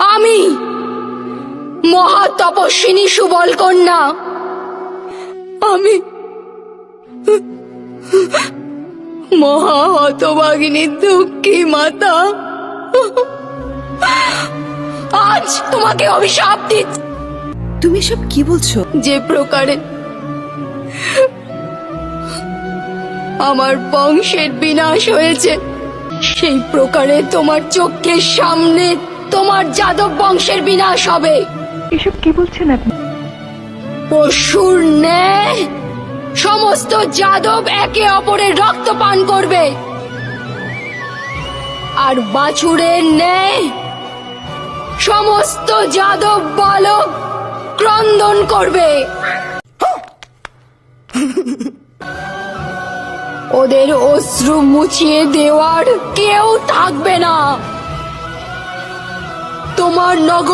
আমি মহা তপস্বিনী সুবল কন্যা আমি মহা হতভাগিনী দুঃখী মাতা। আজ তোমাকে অভিশাপ দিচ্ছি। তুমি সব কি বলছো? যে প্রকারে আমার বংশের বিনাশ হয়েছে সেই প্রকারে তোমার চোখের সামনে তোমার যাদব বংশের বিনাশ হবে। এসব কি বলছেন আপনি? পশুর ন্যায় সমস্ত যাদব একে অপরের রক্ত পান করবে। আর বাছুরের ন্যায় সমস্ত যাদব বালক ক্রন্দন করবে। ওদের অশ্রু মুছিয়ে দেওয়ার কেউ থাকবে তোমার নগর